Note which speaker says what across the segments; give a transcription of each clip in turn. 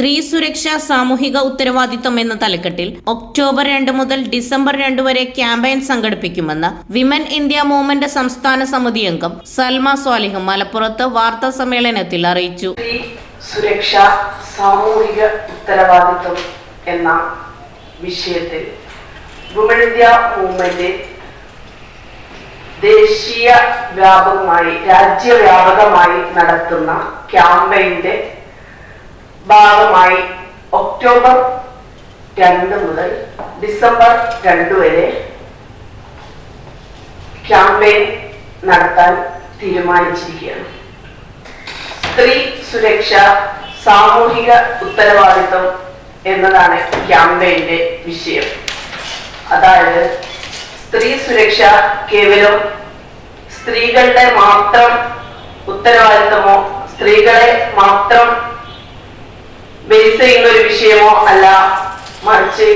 Speaker 1: സ്ത്രീ സുരക്ഷ സാമൂഹിക ഉത്തരവാദിത്വം എന്ന തലക്കെട്ടിൽ ഒക്ടോബർ രണ്ട് മുതൽ ഡിസംബർ രണ്ട് വരെ ക്യാമ്പയിൻ സംഘടിപ്പിക്കുമെന്ന് വിമൻ ഇന്ത്യ മൂവ്മെന്റ് സംസ്ഥാന സമിതി അംഗം സൽമ സ്വാലിഹ് മലപ്പുറത്ത് വാർത്താ സമ്മേളനത്തിൽ അറിയിച്ചു.
Speaker 2: സുരക്ഷ സാമൂഹിക ഉത്തരവാദിത്വം എന്ന വിഷയത്തിൽ വിമൻ ഇന്ത്യ മൂവ്മെന്റ് ദേശീയ വ്യാപകമായി രാജ്യവ്യാപകമായി നടത്തുന്ന ക്യാമ്പയിന്റെ ഭാഗമായി ഒക്ടോബർ രണ്ട് മുതൽ ഡിസംബർ രണ്ട് വരെ ക്യാമ്പയിൻ നടത്താൻ തീരുമാനിച്ചിരിക്കുകയാണ്. സ്ത്രീ സുരക്ഷ സാമൂഹിക ഉത്തരവാദിത്വം എന്നതാണ് ക്യാമ്പയിന്റെ വിഷയം. അതായത് സ്ത്രീ സുരക്ഷ കേവലം സ്ത്രീകളുടെ മാത്രം ഉത്തരവാദിത്തമോ സ്ത്രീകളെ മാത്രം ബേസ് ചെയ്യുന്ന ഒരു വിഷയമോ അല്ല. മറിച്ച്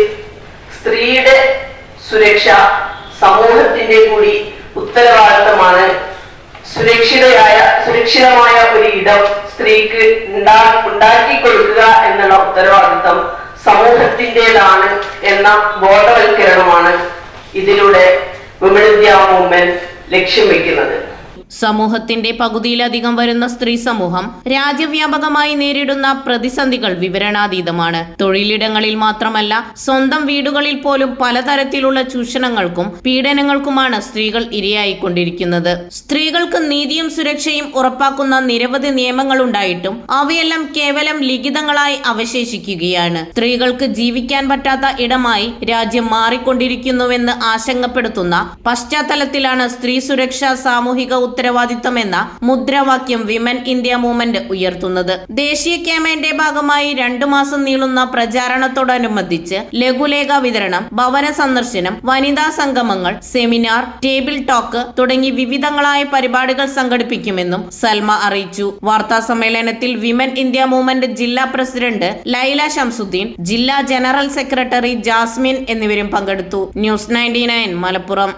Speaker 2: സ്ത്രീയുടെ സുരക്ഷ സമൂഹത്തിന്റെ കൂടി ഉത്തരവാദിത്തമാണ്. സുരക്ഷിതയായ സുരക്ഷിതമായ ഒരു ഇടം സ്ത്രീക്ക് ഉണ്ടാ ഉണ്ടാക്കി കൊടുക്കുക എന്നുള്ള ഉത്തരവാദിത്തം സമൂഹത്തിന്റെതാണ് എന്ന ബോധവൽക്കരണമാണ് ഇതിലൂടെ വിമൻ ഇന്ത്യ മൂവ്മെന്റ് ലക്ഷ്യം വെക്കുന്നത്.
Speaker 1: സമൂഹത്തിന്റെ പകുതിയിലധികം വരുന്ന സ്ത്രീ സമൂഹം രാജ്യവ്യാപകമായി നേരിടുന്ന പ്രതിസന്ധികൾ വിവരണാതീതമാണ്. തൊഴിലിടങ്ങളിൽ മാത്രമല്ല സ്വന്തം വീടുകളിൽ പോലും പലതരത്തിലുള്ള ചൂഷണങ്ങൾക്കും പീഡനങ്ങൾക്കുമാണ് സ്ത്രീകൾ ഇരയായിക്കൊണ്ടിരിക്കുന്നത്. സ്ത്രീകൾക്ക് നീതിയും സുരക്ഷയും ഉറപ്പാക്കുന്ന നിരവധി നിയമങ്ങളുണ്ടായിട്ടും അവയെല്ലാം കേവലം ലിഖിതങ്ങളായി അവശേഷിക്കുകയാണ്. സ്ത്രീകൾക്ക് ജീവിക്കാൻ പറ്റാത്ത ഇടമായി രാജ്യം മാറിക്കൊണ്ടിരിക്കുന്നുവെന്ന് ആശങ്കപ്പെടുത്തുന്ന പശ്ചാത്തലത്തിലാണ് സ്ത്രീ സുരക്ഷ സാമൂഹിക ഉത്തരവാദിത്തം എന്ന മുദ്രാവാക്യം വിമൻ ഇന്ത്യ മൂവ്മെന്റ് ഉയർത്തുന്നത്. ദേശീയ ക്യാമ്പയിന്റെ ഭാഗമായി രണ്ടു മാസം നീളുന്ന പ്രചാരണത്തോടനുബന്ധിച്ച് ലഘുലേഖ വിതരണം ഭവന സന്ദർശനം വനിതാ സംഗമങ്ങൾ സെമിനാർ ടേബിൾ ടോക്ക് തുടങ്ങി വിവിധങ്ങളായ പരിപാടികൾ സംഘടിപ്പിക്കുമെന്നും സൽമ അറിയിച്ചു. വാർത്താ സമ്മേളനത്തിൽ വിമൻ ഇന്ത്യ മൂവ്മെന്റ് ജില്ലാ പ്രസിഡന്റ് ലൈല ഷംസുദ്ദീൻ ജില്ലാ ജനറൽ സെക്രട്ടറി ജാസ്മിൻ എന്നിവരും പങ്കെടുത്തു. News ninety Malappuram.